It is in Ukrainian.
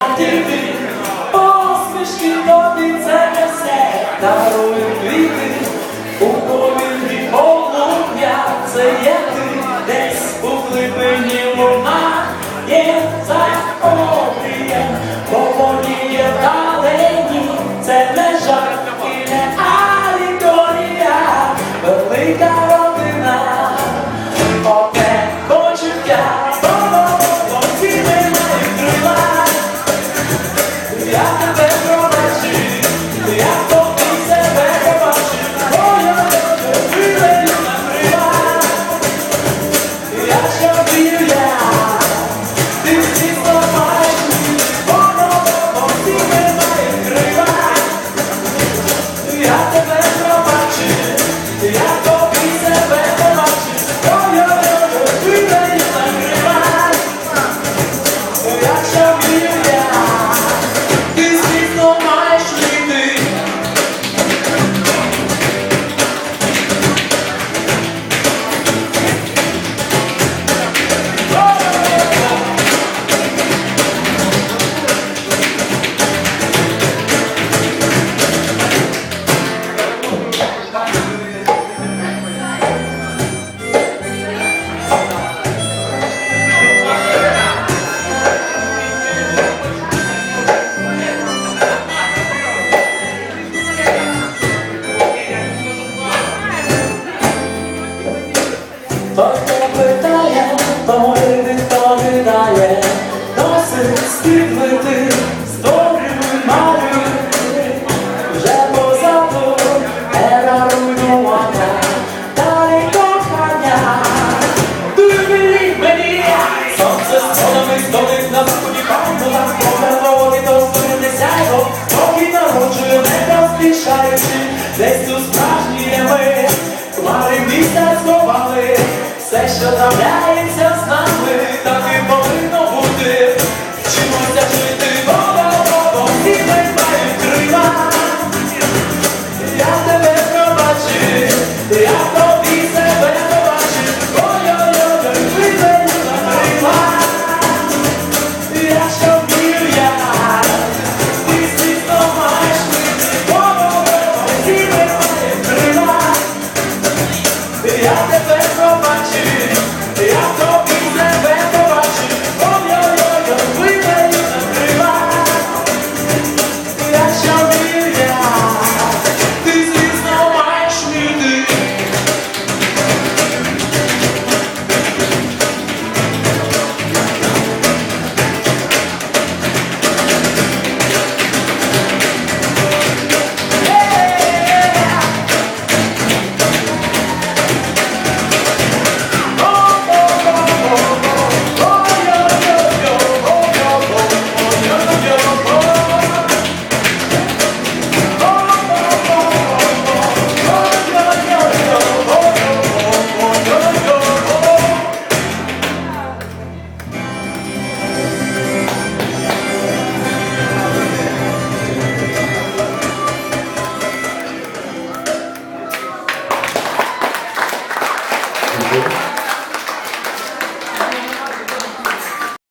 Діти, посмішки тобі це не все, дарує квіти, у повітрі полум'я, це є ти, десь у глибині луна, є за обрієм, поволіє вдалині, це не жарт і не алегорія, велика Хто питає, той ніхто не дає, досить стиглити з добрими малюнки. Вже позаду ера руйнування, далі кохання. Ти мені, сонце з сонами стоїть на сході, пам'ятаю, нас повернули до сторони сяйво, поки народжує не поспішаючи, десь у справжній ми, хмари місяць сховали, все, що трапляється з нами, так і повинно бути. Вчимося жити Бога, всі ми мають крила. Я тебе пробачив.